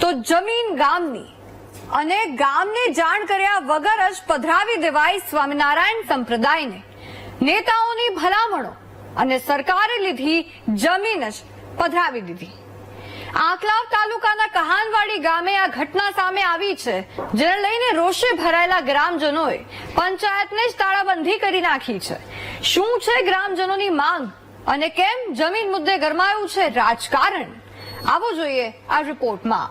તો જમીન ગામની અને ગામને જાણ કર્યા વગર જ પધરાવી દેવાય સ્વામિનારાયણ સંપ્રદાયને. નેતાઓની ભલામણો અને સરકારે લીધી જમીન જ પધરાવી દીધી. આંકલાવ તાલુકાના કહાનવાડી ગામે આ ઘટના સામે આવી છે, જેને લઈને રોષે ભરાયેલા ગ્રામજનોએ પંચાયતને જ તાળાબંધી કરી નાખી છે. શું છે ગ્રામજનોની માંગ અને કેમ જમીન મુદ્દે ગરમાયું છે રાજકારણ? આવો જોઈએ આ રિપોર્ટમાં.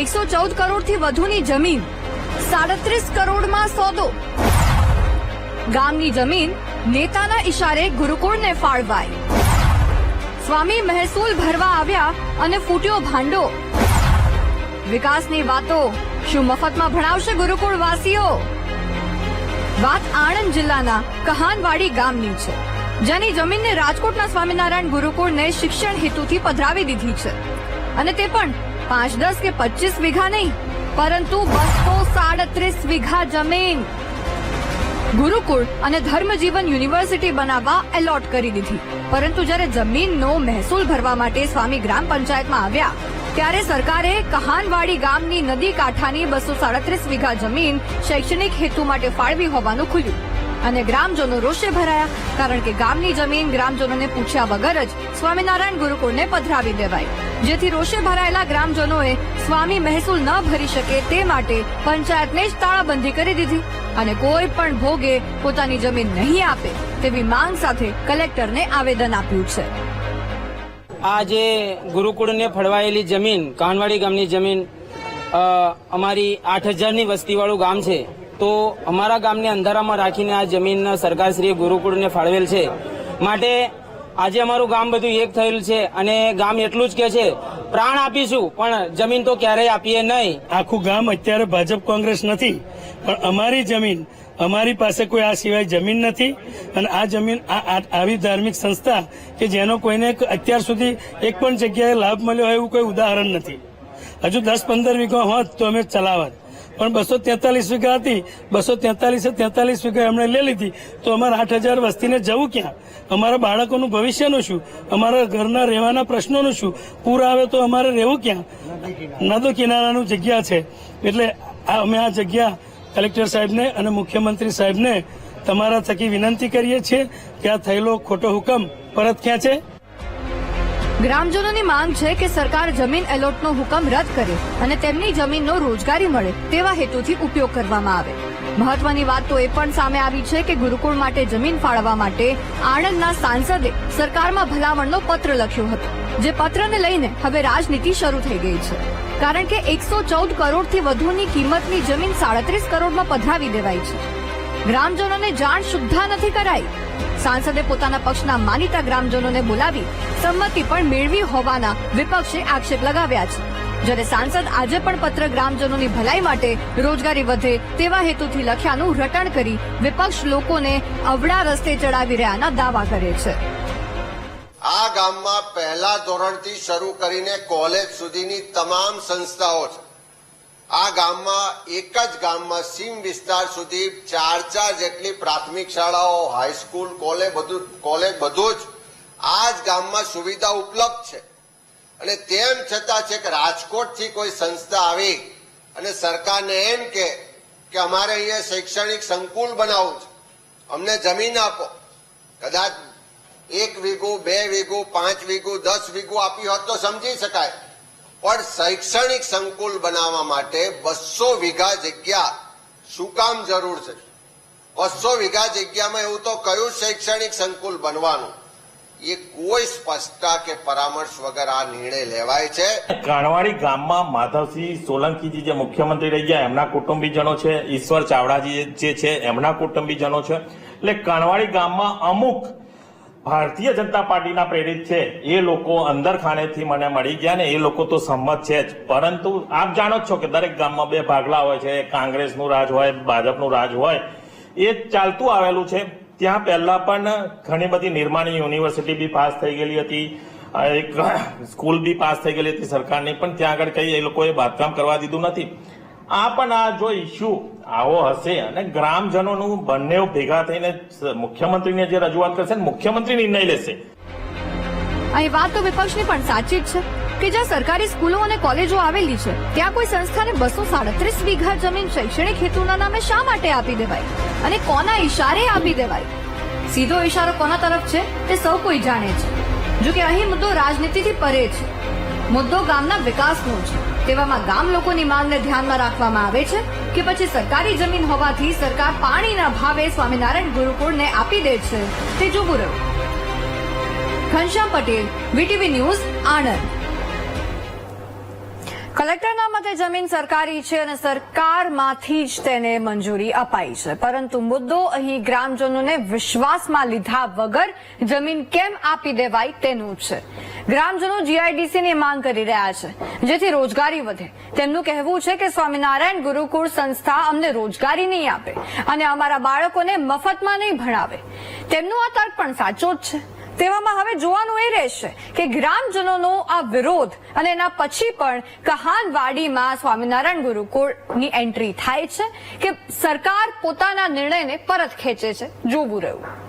એકસો ચૌદ કરોડથી વધુની જમીન સાડત્રીસ કરોડમાં સોદો. ગામની જમીન નેતાના ઇશારે ગુરુકુળને ફાળવાઈ. સ્વામી મહેસૂલ ભરવા આવ્યા અને ફૂટ્યો ભાંડો. વિકાસની વાતો શું મફતમાં ભણાવશે ગુરુકુળ વાસીઓ વાત આણંદ જિલ્લાના કહાનવાડી ગામની છે, જેની જમીનને રાજકોટના સ્વામિનારાયણ ગુરુકુળને શિક્ષણ હેતુથી પધરાવી દીધી છે. અને તે પણ પાંચ દસ કે પચીસ વીઘા નહીં, પરંતુ બસો સાડત્રીસ વીઘા જમીન. ગુરુકુળ અને ધર્મજીવન યુનિવર્સિટી બનાવવા એલોટ કરી દીધી. પરંતુ જ્યારે જમીનનો મહેસૂલ ભરવા માટે સ્વામી ગ્રામ પંચાયતમાં આવ્યા, ત્યારે સરકારે કહાનવાડી ગામની નદી કાંઠાની બસો સાડત્રીસ વીઘા જમીન શૈક્ષણિક હેતુ માટે ફાળવી હોવાનું ખુલ્યું. અને ગ્રામજનો રોષે ભરાયા કારણ કે ગામની જમીન ગ્રામજનોને પૂછ્યા વગર જ સ્વામિનારાયણ ગુરુકુળને પધરાવી દેવાય જેથી રોષે ભરાયેલા ગ્રામજનોએ સ્વામી મહેસૂલ ન ભરી શકે તે માટે પંચાયતને જ તાળાબંધી કરી દીધી અને કોઈ પણ ભોગે પોતાની જમીન નહીં આપે તેવી માંગ સાથે કલેક્ટરને આવેદન આપ્યું છે. આ જે ગુરુકુળને ફળવાયેલી જમીન, કાનવાડી ગામની જમીન અમારી આઠ હજારની વસ્તીવાળું ગામ છે. તો અમારા ગામને અંધારામાં રાખીને આ જમીન સરકારશ્રીએ ગુરુકુળને ફાળવેલ છે. માટે આજે અમારું ગામ બધું એક થયેલ છે અને ગામ એટલું જ કે છે, પ્રાણ આપીશું, પણ જમીન તો ક્યારેય આપીએ નહીં. આખું ગામ અત્યારે ભાજપ કોંગ્રેસ નથી, પણ અમારી જમીન, અમારી પાસે કોઈ આ સિવાય જમીન નથી, અને આ જમીન આવી ધાર્મિક સંસ્થા કે જેનો કોઈને અત્યાર સુધી એક પણ જગ્યાએ લાભ મળ્યો હોય એવું કોઈ ઉદાહરણ નથી. હજુ દસ પંદર વીઘો હોત તો અમે ચલાવત. પણ બસો તેતાલીસ વીઘા હતી. બસો તેતાલીસે તેતાલીસ વીઘા એમણે લઈ લીધી. તો અમારે આઠ હજાર વસ્તીને જવું ક્યાં? અમારા બાળકોનું ભવિષ્યનું શું? અમારા ઘરના રહેવાના પ્રશ્નોનું શું? પૂર આવે તો અમારે રહેવું ક્યાં? નદો કિનારાનું જગ્યા છે. એટલે અમે આ જગ્યા કલેક્ટર સાહેબને અને મુખ્યમંત્રી સાહેબને તમારા થકી વિનંતી કરીએ છીએ કે આ થયેલો ખોટો હુકમ પરત ખેંચે. ગ્રામજનોની માંગ છે કે સરકાર જમીન એલોટનો હુકમ રદ કરે અને તેમની જમીનનો રોજગારી મળે તેવા હેતુથી ઉપયોગ કરવામાં આવે. મહત્વની વાત તો એ પણ સામે આવી છે કે ગુરુકુળ માટે જમીન ફાળવવા માટે આણંદના સાંસદે સરકારમાં ભલામણનો પત્ર લખ્યો હતો, જે પત્રને લઈને હવે રાજનીતિ શરૂ થઈ ગઈ છે. કારણ કે એકસો ચૌદ કરોડથી વધુની કિંમતની જમીન સાડત્રીસ કરોડમાં પધરાવી દેવાઈ છે. ગ્રામજનોને જાણ સુદ્ધા નથી કરાઈ. સાંસદે પોતાના પક્ષના માનીતા ગ્રામજનોને બોલાવી સંમતિ પણ મેળવી હોવાના વિપક્ષે આક્ષેપ લગાવ્યા છે. જ્યારે સાંસદ આજે પણ પત્ર ગ્રામજનોની ભલાઈ માટે રોજગારી વધે તેવા હેતુથી લખ્યાનું રટણ કરી વિપક્ષ લોકોને અવળા રસ્તે ચડાવી રહ્યાના દાવા કરે છે. આ ગામમાં પહેલા ધોરણથી શરૂ કરીને કોલેજ સુધીની તમામ સંસ્થાઓ છે. ગામમાં, એક જ ગામમાં સીમ વિસ્તાર સુધી ચાર ચાર જેટલી પ્રાથમિક શાળાઓ હાઈસ્કૂલ કોલેજ બધું કોલેજ બધું જ આ જ ગામમાં સુવિધા ઉપલબ્ધ છે. અને તેમ છતાં છે કે રાજકોટથી કોઈ સંસ્થા આવી અને સરકારને એમ કે કે અમારે અહીંયા શૈક્ષણિક સંકુલ બનાવવું છે. અમને જમીન આપો. કદાચ એક વીઘું, બે વીઘું, પાંચ વીઘું, દસ વીઘું આપી હોત તો સમજી શકાય. પણ શૈક્ષણિક સંકુલ બનાવવા માટે બસો વીઘા જગ્યા શું કામ જરૂર છે? બસો વીઘા જગ્યામાં એવું તો કયું શૈક્ષણિક સંકુલ બનવાનું? એ કોઈ સ્પષ્ટતા કે પરામર્શ વગર આ નિર્ણય લેવાય છે. કાણવાડી ગામમાં માધવસિંહ સોલંકીજી જે મુખ્યમંત્રી રહી ગયા, એમના કુટુંબીજનો છે, ઈશ્વર ચાવડાજી જે છે, એમના કુટુંબીજનો છે. એટલે કાણવાડી ગામમાં અમુક ભારતીય જનતા પાર્ટીના પ્રેરિત છે. એ લોકો અંદર ખાનેથી મને મળી ગયા ને એ લોકો તો સંમત છે જ. પરંતુ આપ જાણો છો કે દરેક ગામમાં બે ભાગલા હોય છે. કોંગ્રેસનું રાજ હોય ભાજપનું રાજ હોય. એ ચાલતું આવેલું છે. ત્યાં પહેલા પણ ઘણી બધી નિર્માણી યુનિવર્સિટી બી પાસ થઈ ગયેલી હતી. એક સ્કૂલ બી પાસ થઈ ગયેલી હતી સરકારની. પણ ત્યાં આગળ કઈ એ લોકોએ બાંધકામ કરવા દીધું નથી. આ પણ આ જો ઇસ્યુ આવો હશે અને ગ્રામજનોનું બંને ભેગા થઈને મુખ્યમંત્રીને જે રજૂઆત કરશે મુખ્યમંત્રી નિર્ણય લેશે. અહીં વાત તો વિપક્ષની પણ સાચી જ છે કે જ્યાં સરકારી સ્કૂલો અને કોલેજો આવેલી છે, ત્યાં કોઈ સંસ્થાને બસો સાડત્રીસ વીઘા જમીન શૈક્ષણિક હેતુના નામે શા માટે આપી દેવાય? અને કોના ઈશારે આપી દેવાય? સીધો ઈશારો કોના તરફ છે, તે સૌ કોઈ જાણે છે. જો કે અહીં મુદ્દો રાજનીતિથી પરે છે. મુદ્દો ગામના વિકાસનો છે. તેવામાં ગામ લોકોની માંગને ધ્યાનમાં રાખવામાં આવે છે કે પછી સરકારી જમીન હોવાથી સરકાર પાણીના ભાવે સ્વામિનારાયણ ગુરુકુળને આપી દે છે. તે જોવું રહ્યું. Ghanshyam Patel, VTV news, Anand. કલેક્ટરના મતે જમીન સરકારી છે અને સરકારમાંથી જ તેને મંજૂરી અપાઈ છે. પરંતુ મુદ્દો અહીં ગ્રામજનોને વિશ્વાસમાં લીધા વગર જમીન કેમ આપી દેવાય તેનું છે. ગ્રામજનો જીઆઈડીસીની માંગ કરી રહ્યા છે, જેથી રોજગારી વધે. તેમનું કહેવું છે કે સ્વામિનારાયણ ગુરુકુળ સંસ્થા અમને રોજગારી નહીં આપે અને અમારા બાળકોને મફતમાં નહીં ભણાવે. તેમનો આ તર્ક પણ સાચો જ છે. તેવામાં હવે જોવાનું એ રહેશે કે ગ્રામજનોનો આ વિરોધ અને એના પછી પણ કહાનવાડીમાં સ્વામિનારાયણ ગુરુકુળની એન્ટ્રી થાય છે કે સરકાર પોતાના નિર્ણયને પરત ખેંચે છે. જોવું રહ્યું.